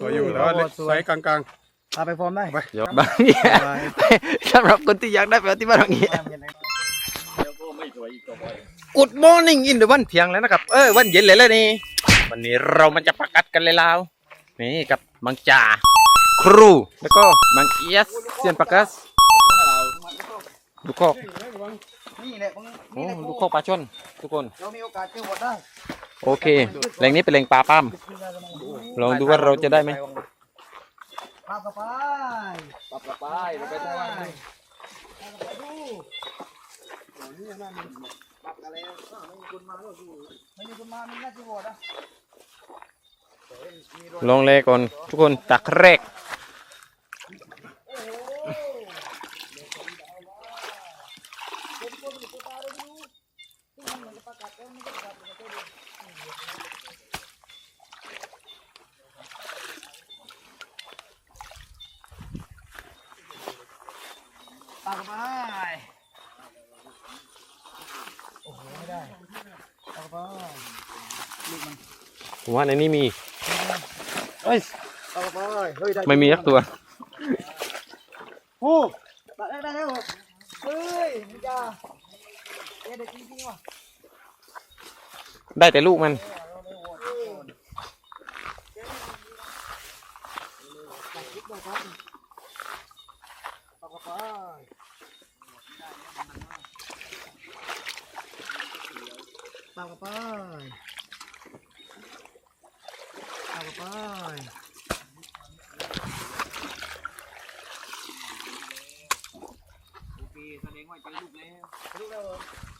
สวยอยู่แต่ว่าเล็กสวยไซส์กลางพาไปฟอร์มได้ไปเดี๋ยวบางทีสำหรับคนที่อยากได้แบบที่บ้านตรงนี้ Good morning in the วันเที่ยงแล้วนะครับ เออวันเย็นเลยแล้วนี่ วันนี้เรามันจะประกัดกันเลยแล้วนี่กับมังจ่าครู แล้วก็มังเอียสเซียนปากัสลูกคอกนี่แหละมึงโอ้นี่แหละลูกคอกปลาช่อนทุกคน เรามีโอกาสเจอหมดได้ โอเคแหล่งนี้เป็นแหล่งปลาปั้มลองดูว่าเราจะได้ไหมปลากระไปปลาป้าไปไปปลากระไปดูปลากระแล้วไม่มีคนมาแล้วดูไม่มีคนมามีหน้าที่หมดอะลองเลยก่อนทุกคนตักแรก ปลากระไปโอ้โหไม่ได้ปลากระไปลูกมันผมว่าในนี้มีเฮ้ยปลากระไปเฮ้ยด้ไม่มีสักตัว โอ้ปลาได้ได้แล้วเหรอเฮ้ยมึงจ้าเอ๊ะเด็กจริงๆว่ะ ได้แต่ลูกมันปากระไปปากระไปากระไปโอเคแสดงว่าเจอลูกแล้วลูกแล้ว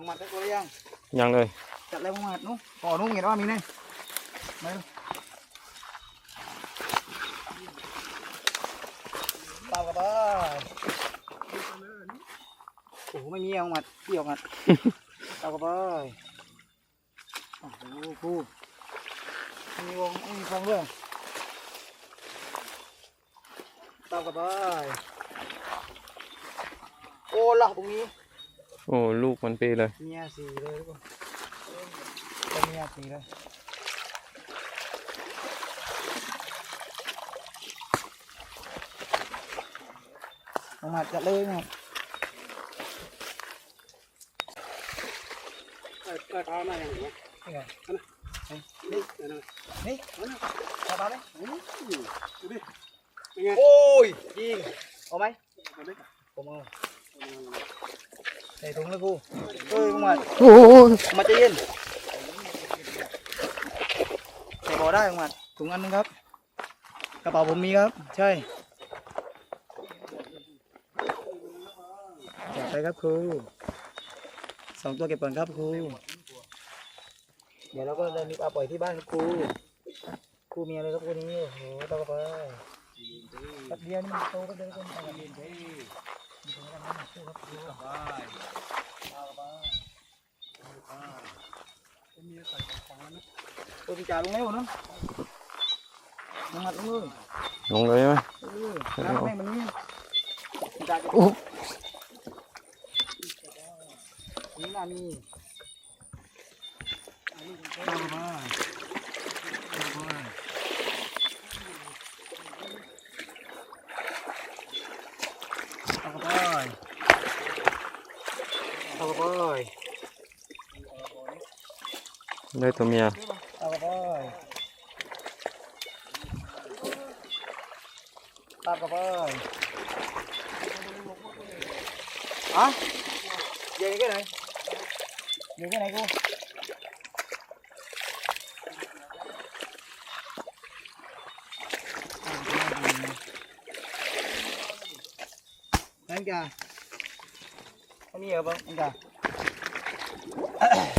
มึงมัดได้ตัวหรือยังยังเลยจัดแล้วมึงมัดนู้ก่อนู้เห็นว่ามีนี่มาดูตามกระบะโอ้โหไม่มีเอามัดพี่เอามัดตามกระบะโอ้โหกูไม่มีวงไม่มีฟองด้วยตามกระบะโอ้ล่ะตรงนี้ โอ้ลูกมันเปเลย เมียสีเลยทุกคนเป็นเมียสีเลยลงมาจัดเลยนะๆใต้เท้าหน้าอย่างนี้นี่ไงนี่นี่เอาปลาไหมดูดิเป็นไงโอ้ยยิงเอาไหมเอาดิผมเอา ใส่ถุงเลยกูเฮ้ยมึงมาโอ้มาใจเย็นใส่บ่อได้มึงมาถุงอันนึงครับ กระเป๋าผมมีครับ ใช่จัดไปครับครูสองตัวเก็บก่อนครับครูเดี๋ยวเราก็จะมีปลาปล่อยที่บ้านครับครูครูมีอะไรครับครูนี้โอ้โหต่อไปแป๊บเดียวนี่มันโตก็เดินกันไป ตัวจ่าลงแล้วเนะลงหัดลงเลยลงเลยไหมเออน้ำแม่มันนี่จ่าจะโอ้นี่นามีต่ ได้ตัวเมีย ต่อไปต่อไปอ่ะเดี๋ยวนี้แค่ไหนเดี๋ยวแค่ไหนกูนั่นจ้ะอันนี้เหรอบ้างนั่นจ้ะ Bro, cái nó chốt mưu. Đâu rồi. Cái này. Đâu rồi. ได้บ่ตัวเ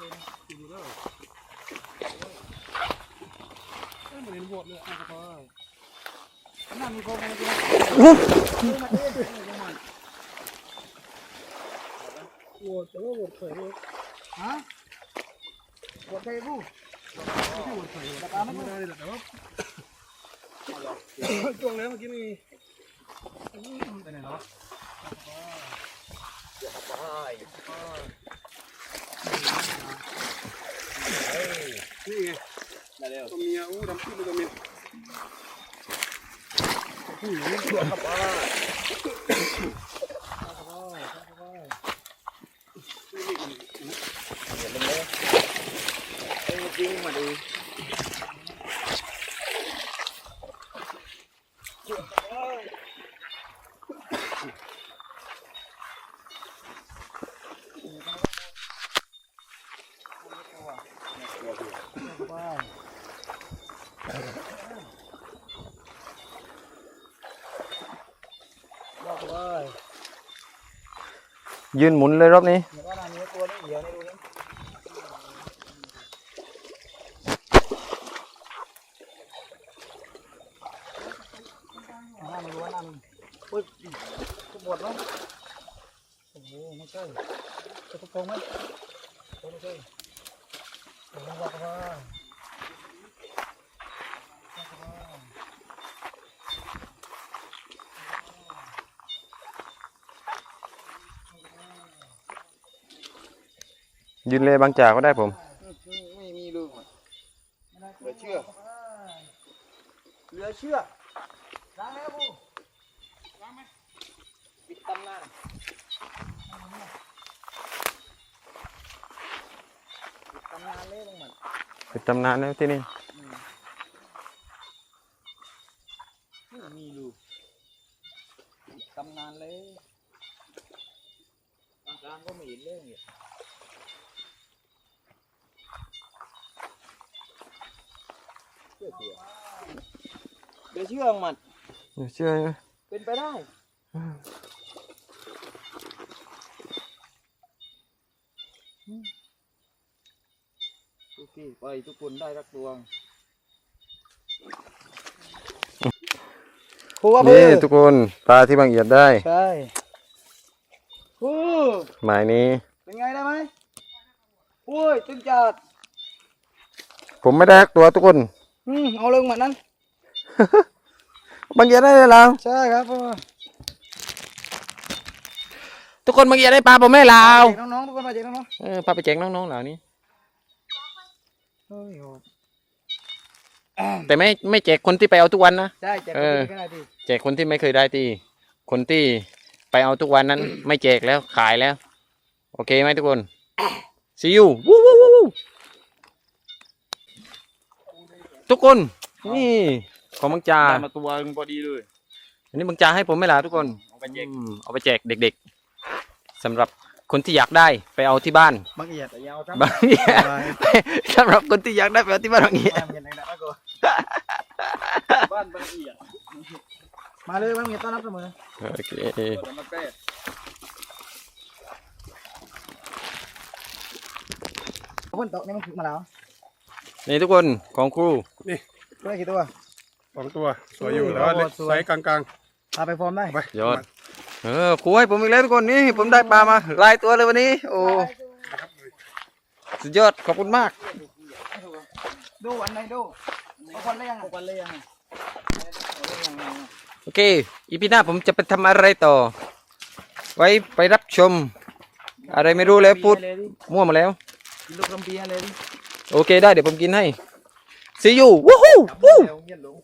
ไม่เหมือนเลยอะครับข้างหน้ามีโหมพี่บวชแต่ว่าบวชเผยเลยฮะกดใครูไม่ใช่บวชเผยแต่ไม่ได้เลยแต่ว่าช่วงแล้วเมื่อกี้มีไปไหนแล้ว นี่ไงได้แล้วตัวเมียอู้ดำขึ้นตัวเมียผู้หญิงตัวกับว่าจริงมาดู ยืนหมุนเลยรอบนี้เดี๋ยวก็นานนี้ตัวนี้เดี๋ยวนี่ดูนี่หน้ามันรู้ว่าหน้ามันอุ้ยจะบวชไหมโอ้โหไม่ใช่จะทุกพงไหมไม่ใช่ผมบอกว่า ยืนเลยบางจากก็ได้ผม ไม่มีลูกเหลือเชื่อ เหลือเชื่อล้างแล้วกูล้างไหมปิดตำนานปิดตำนานเลยลงมันเป็นตำนานแล้วที่นี่ ไม่มีลูกปิดตำนานเลยบางครั้งก็ไม่เห็นเรื่องเนี่ย เชื่อเชื่อเดี๋ยวเชื่อมันเชื่อไหมเป็นไปได้โอเคไปทุกคนได้รักดวงผัวเบอนี่ร์ทุกคนปลาที่บางเอียดได้ ใช่โอ้หมายนี้ เป็นไงได้ไหมโอ้ยตึงจัดผมไม่ได้สักตัวทุกคน อืมเอาลงมานั้น บางเอียดได้เลยแล้วใช่ครับพ่อทุกคนบางเอียดได้ปลาผมไม่ลาวเด็กน้องๆทุกคนมาเด็กน้องเออพาไปแจกน้องๆเหล่านี้ ๆเฮ้ยโอ้แต่ไม่ไม่แจกคนที่ไปเอาทุกวันนะ ใช่แจกเอคนอดีก็ได้ดิแจกคนที่ไม่เคยได้ตีคนที่ไปเอาทุกวันนั้น ไม่แจกแล้วขายแล้ว โอเคไหมทุกคน see you วู้วู้วู้วู้ ทุกคน นี่ของบังจาได้มาตัวหนึงพอดีเลยอันนี้บังจาให้ผมไม่ล่ะทุกคนเอาไปแจกอืมเอาไปแจกเด็กๆสำหรับคนที่อยากได้ไปเอาที่บ้านบางเอียดแต่ยาวครับบางเอียดสำหรับคนที่อยากได้ไปเอาที่บ้านบางเอียดบ้านเอียดไหนนะก็บ้านบางเอียดมาเลยบางเอียดต้อนรับเสมอโอเคเปิดมาแก้คนโต๊ะนี่มันถึงมาแล้ว นี่ทุกคนของครูได้กี่ตัว สองตัว สวยอยู่แล้วเล็กไซส์กลางพาไปฟอร์มได้ๆไปยอด เออครูให้ผมอีกแล้วทุกคนนี่ผมได้ปลามาหลายตัวเลยวันนี้ โอ้สุดยอดขอบคุณมาก ดูวันไหนดูเอาคนเลยยังอะคนเลยยังโอเค อีพีหน้าผมจะไปทำอะไรต่อ ไว้ไปรับชม อะไรไม่รู้แล้วพูดมั่วมาแล้วลูกลำปีอะไรดิ โอเคได้เดี๋ยวผมกินให้ see you วู้ฮู้วู้เดี๋ยวเงียบลง